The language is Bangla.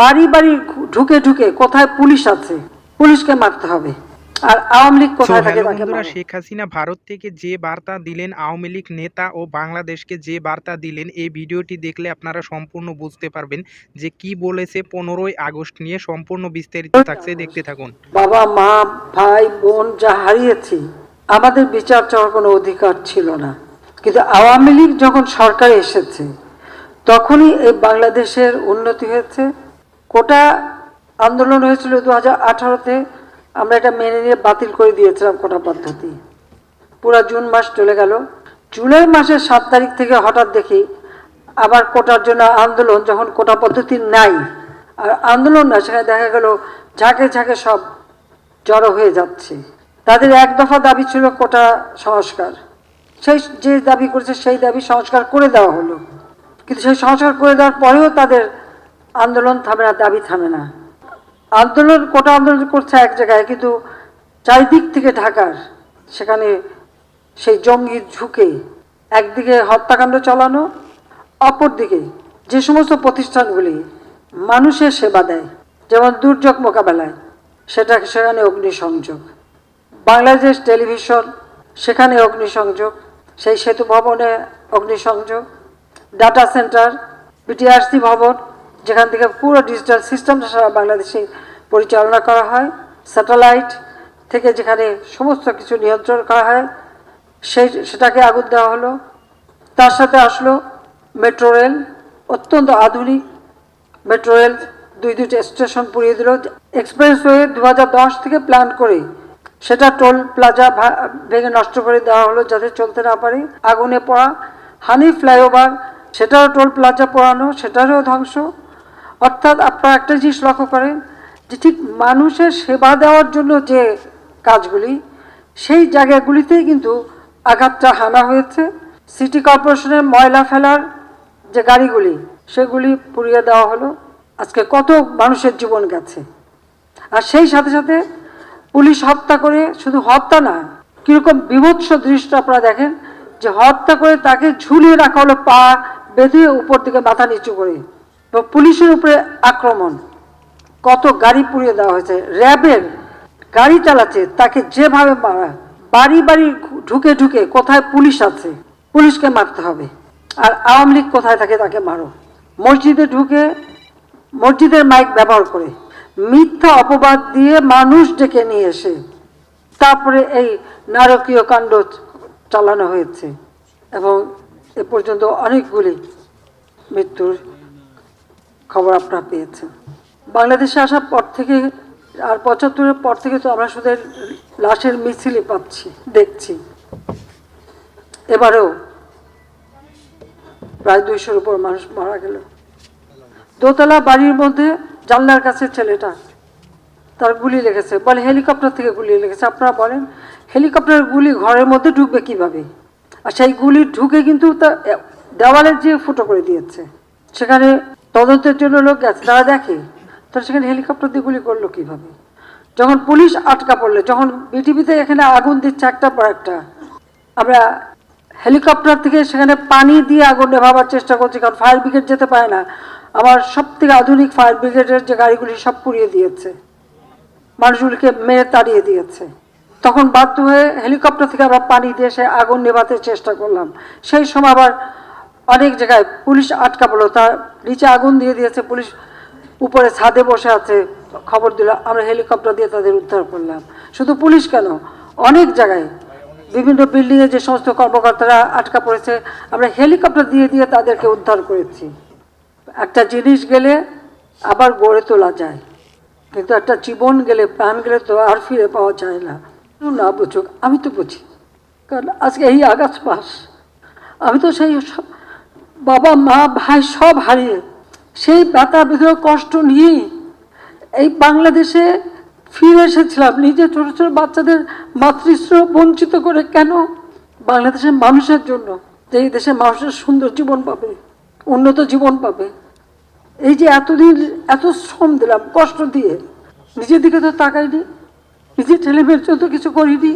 বাড়ি বাড়ি ঢুকে ঢুকে কোথায় পুলিশ আছে? পুলিশকে মারতে হবে। আর আওয়ামী লীগ কোথায় থাকে বন্ধুরা শেখ হাসিনা ভারত থেকে যে বার্তা দিলেন আওয়ামী লীগ নেতা ও বাংলাদেশকে যে বার্তা দিলেন এই ভিডিওটি দেখলে আপনারা সম্পূর্ণ বুঝতে পারবেন যে কি বলেছে পনেরোই আগস্ট নিয়ে সম্পূর্ণ বিস্তারিত থাকছে দেখতে থাকুন। বাবা মা ভাই বোন যা হারিয়েছি আমাদের বিচার চাওয়ার কোনো অধিকার ছিল না। কিন্তু আওয়ামী লীগ যখন সরকারে এসেছে তখনই এই বাংলাদেশের উন্নতি হয়েছে। কোটা আন্দোলন হয়েছিল দু হাজার আঠারোতে। আমরা এটা মেনে নিয়ে বাতিল করে দিয়েছিলাম কোটা পদ্ধতি। পুরো জুন মাস চলে গেল। জুলাই মাসের সাত তারিখ থেকে হঠাৎ দেখি আবার কোটার জন্য আন্দোলন, যখন কোটা পদ্ধতি নাই। আর আন্দোলন না, সেখানে দেখা গেল ঝাঁকে ঝাঁকে সব জড়ো হয়ে যাচ্ছে। তাদের এক দফা দাবি ছিল কোটা সংস্কার। সেই যে দাবি করেছে, সেই দাবি সংস্কার করে দেওয়া হলো। কিন্তু সেই সংস্কার করে দেওয়ার পরেও তাদের আন্দোলন থামে না, দাবি থামে না। আন্দোলন, কোটা আন্দোলন করছে এক জায়গায়, কিন্তু চারিদিক থেকে ঢাকার, সেখানে সেই জঙ্গি ঝুঁকে, একদিকে হত্যাকাণ্ড চালানো, অপরদিকে যে সমস্ত প্রতিষ্ঠানগুলি মানুষের সেবা দেয়, যেমন দুর্যোগ মোকাবেলায়, সেটা সেখানে অগ্নিসংযোগ। বাংলাদেশ টেলিভিশন, সেখানে অগ্নিসংযোগ, সেই সেতু ভবনে অগ্নিসংযোগ, ডাটা সেন্টার, বিটিআরসি ভবন যেখান থেকে পুরো ডিজিটাল সিস্টেম সারা বাংলাদেশে পরিচালনা করা হয় স্যাটেলাইট থেকে যেখানে সমস্ত কিছু নিয়ন্ত্রণ করা হয়, সেই, সেটাকে আগুন দেওয়া হলো। তার সাথে আসলো মেট্রো রেল অত্যন্ত আধুনিক মেট্রো রেল দুই দুইটা স্টেশন পুড়িয়ে দিল। এক্সপ্রেসওয়ে দু থেকে প্ল্যান করে সেটা টোল প্লাজা ভেঙে নষ্ট করে দেওয়া হলো যাতে চলতে না পারে। আগুনে পড়া হানি ফ্লাইওভার সেটারও টোল প্লাজা পোড়ানো, সেটারও ধ্বংস। অর্থাৎ আপনারা একটা জিনিস লক্ষ্য করেন যে ঠিক মানুষের সেবা দেওয়ার জন্য যে কাজগুলি, সেই জায়গাগুলিতেই কিন্তু আঘাতটা হানা হয়েছে। সিটি কর্পোরেশনের ময়লা ফেলার যে গাড়িগুলি, সেগুলি পুড়িয়ে দেওয়া হলো। আজকে কত মানুষের জীবন গেছে। আর সেই সাথে সাথে পুলিশ হত্যা করে শুধু হত্যা না, কীরকম বিভৎস দৃশ্য আপনারা দেখেন যে হত্যা করে তাকে ঝুলিয়ে রাখা হলো পা বেঁধে উপর দিকে মাথা নিচু করে। তো পুলিশের উপরে আক্রমণ। কত গাড়ি পুড়িয়ে দেওয়া হয়েছে। র্যাবের গাড়ি চালাচ্ছে, তাকে যেভাবে মারা, বাড়ি বাড়ি ঢুকে ঢুকে কোথায় পুলিশ আছে, পুলিশকে মারতে হবে। আর আওয়ামী লীগ কোথায় থাকে তাকে মারো। মসজিদে ঢুকে মসজিদের মাইক ব্যবহার করে, মিথ্যা অপবাদ দিয়ে মানুষ ডেকে নিয়ে এসে, তারপরে এই নারকীয় কাণ্ড চালানো হয়েছে। এবং এ পর্যন্ত অনেকগুলি মৃত্যুর খবর আপনারা পেয়েছেন। বাংলাদেশে আসার পর থেকে আর পঁচাত্তরের পর থেকে তো আমরা শুধু লাশের মিছিলই পাচ্ছি, দেখছি। এবারেও প্রায় দুইশোর উপর মানুষ মারা গেল। দোতলা বাড়ির মধ্যে জানলার কাছে ছেলেটা তার গুলি লেগেছে। বলে, হেলিকপ্টার থেকে গুলি লেগেছে। আপনারা বলেন, হেলিকপ্টারের গুলি ঘরের মধ্যে ঢুকবে কীভাবে? আর সেই গুলি ঢুকে কিন্তু তা দেওয়ালে যে ফুটো করে দিয়েছে, সেখানে তদন্তের জন্য লোক গেছে, তারা দেখে। তারা সেখানে হেলিকপ্টার দিয়ে গুলি করল কীভাবে? যখন পুলিশ আটকা পড়লে, যখন বিটিভিতে এখানে আগুন দিচ্ছে একটা পর একটা, আমরা হেলিকপ্টার থেকে সেখানে পানি দিয়ে আগুন নেভাবার চেষ্টা করছি, কারণ ফায়ার ব্রিগেড যেতে পারে না। আমার সব থেকে আধুনিক ফায়ার ব্রিগেডের যে গাড়িগুলি সব পুড়িয়ে দিয়েছে, মানুষগুলিকে মেরে তাড়িয়ে দিয়েছে। তখন বাধ্য হয়ে হেলিকপ্টার থেকে আমরা পানি দিয়ে সে আগুন নেভাতে চেষ্টা করলাম। সেই সময় আবার অনেক জায়গায় পুলিশ আটকা পড়ল তার নিচে আগুন দিয়ে দিয়েছে, পুলিশ উপরে ছাদে বসে আছে, খবর দিল, আমরা হেলিকপ্টার দিয়ে তাদের উদ্ধার করলাম। শুধু পুলিশ কেন? অনেক জায়গায় বিভিন্ন বিল্ডিংয়ে যে সমস্ত কর্মকর্তারা আটকা পড়েছে, আমরা হেলিকপ্টার দিয়ে দিয়ে তাদেরকে উদ্ধার করেছি। একটা জিনিস গেলে আবার গড়ে তোলা যায়, কিন্তু একটা জীবন গেলে, প্রাণ গেলে তো আর ফিরে পাওয়া যায় না। না বুঝুক, আমি তো বুঝি, কারণ আজকে এই আগাছ মাস আমি তো সেই সব- বাবা মা, ভাই সব হারিয়ে। সেই ব্যথা বিধ কষ্ট নিয়েই এই বাংলাদেশে ফিরে এসেছিলাম। নিজে ছোট ছোট বাচ্চাদের মাতৃশ্র বঞ্চিত করে কেন? বাংলাদেশের মানুষের জন্য। যে এই দেশের মানুষের সুন্দর জীবন পাবে, উন্নত জীবন পাবে। এই যে এতদিন এত শ্রম দিলাম, কষ্ট দিয়ে। নিজের দিকে তো তাকাইনি, নিজের ছেলে মেয়ের জন্য তো কিছু করিনি।